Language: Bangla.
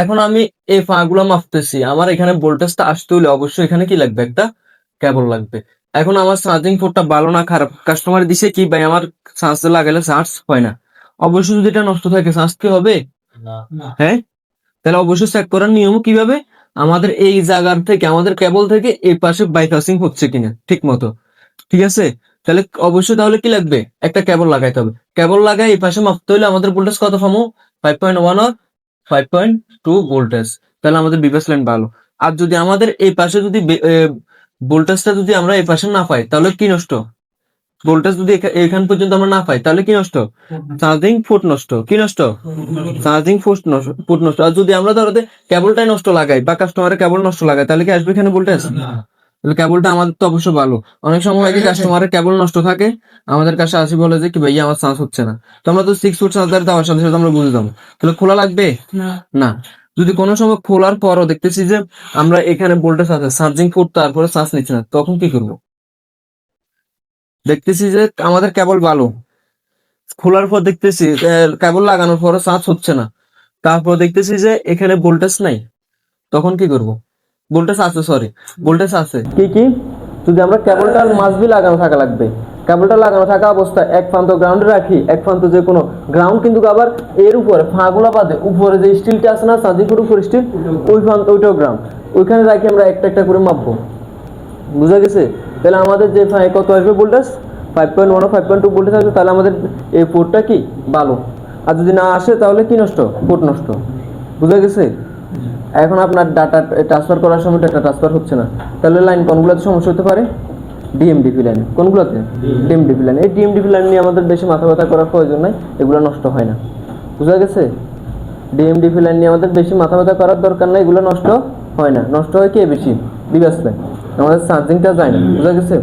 এখন আমি এই ফাগুলা মাপতেছি। আমার এখানে ভোল্টেজটা আসতে হলে অবশ্যই এখানে কি লাগবে? একটা কেবল লাগবে। এখন আমার চার্জিং পোর্টটা ভালো না খারাপ। কাস্টমার দিছে কি ভাই আমার চার্জ লাগালে চার্জ হয় না। অবশ্যই যদি এটা নষ্ট থাকে চার্জ কি হবে? হ্যাঁ? তাহলে অবশ্যই চেক করার নিয়ম কীভাবে? আমাদের এই জায়গার থেকে আমাদের কেবল থেকে এই পাশে বাইপাসিং হচ্ছে কিনা ঠিক মতো। ঠিক আছে? তাহলে অবশ্যই তাহলে কি লাগবে? একটা কেবল লাগাইতে হবে। কেবল লাগাই এই পাশে মাপতে হলে আমাদের ভোল্টেজ কত পাবো ফাইভ পয়েন্ট ওয়ান আর ফাইভ পয়েন্ট টু ভোল্টেজ তাহলে আমাদের বিভাস লাইন ভালো। আর যদি আমাদের এই পাশে যদি ভোল্টেজটা যদি আমরা এই পাশে না পাই, তাহলে কি নষ্ট? ভোল্টেজ যদি এখান পর্যন্ত আমরা না পাই, তাহলে কি নষ্ট? চার্জিং ফুট নষ্ট। কি নষ্ট? চার্জিং ফুট ফুট নষ্ট। আর যদি আমরা ধরো কেবলটাই নষ্ট লাগাই বা কাস্টমারের কেবল নষ্ট লাগাই তাহলে কি আসবে এখানে ভোল্টেজ কেবলটা আমাদের তো অবশ্য ভালো। অনেক সময় হয় কি কাস্টমারের কেবল নষ্ট থাকে আমাদের কাছে আসি বলে যে কি ভাইয়া আমার চান্স হচ্ছে না। তো আমরা তো সিক্স ফুট চার্জার দেওয়ার সাথে সাথে আমরা বুঝে যাব। তাহলে খোলা লাগবে? না। যদি কোনো সময় খোলার পরও দেখতেছি যে আমরা এখানে ভোল্টেজ আছে চার্জিং পোর্ট তারপরে চার্জ নিচ্ছে না তখন কি করব? দেখতেছি যে আমাদের কেবল ভালো। খোলার পর দেখতেছি কেবল লাগানোর পরও চার্জ হচ্ছে না। তারপর দেখতেছি যে এখানে ভোল্টেজ নাই। তখন কি করব? ভোল্টেজ আছে সরি ভোল্টেজ আছে কি কি? যদি আমরা কেবলটা মাসবি লাগানো থাকা লাগবে। কেবলটা লাগানো থাকা অবস্থা এক প্রান্ত গ্রাউন্ডে রাখি, এক প্রান্ত যে কোনো গ্রাউন্ড কিন্তু আবার এর উপরে ফাঁগুলা বাদে, উপরে যে স্টিলটা আছে না চাঁদিপুর উপর স্টিল ওই প্রান্ত, ওইটাও গ্রাউন্ড ওইখানে রাখি আমরা একটা একটা করে মাপবো। বুঝা গেছে? তাহলে আমাদের যে কত আসবে voltage five point one five point two voltage আসবে তাহলে আমাদের এই পোর্টটা কি? ভালো আর যদি না আসে, তাহলে কি নষ্ট? পোর্ট নষ্ট। বুঝা গেছে? এখন আপনার ডাটা ট্রান্সফার করার সময় ডাটা ট্রান্সফার হচ্ছে না। তাহলে লাইন কোনগুলোতে সমস্যা হতে পারে? ডিএমডিপি লাইন কোনগুলোতে? ডিএমডিপি লাইন এই ডিএমডিপি লাইন নিয়ে আমাদের বেশি মাথা ব্যথা করার প্রয়োজন নাই এগুলো নষ্ট হয় না। বুঝা গেছে? ডিএমডিপি লাইন নিয়ে আমাদের বেশি মাথা ব্যথা করার দরকার নাই এগুলো নষ্ট হয় না। নষ্ট হয় কে বেশি? বিবাস লাইন আমাদের চার্জিংটা যায় না। বুঝা গেছে?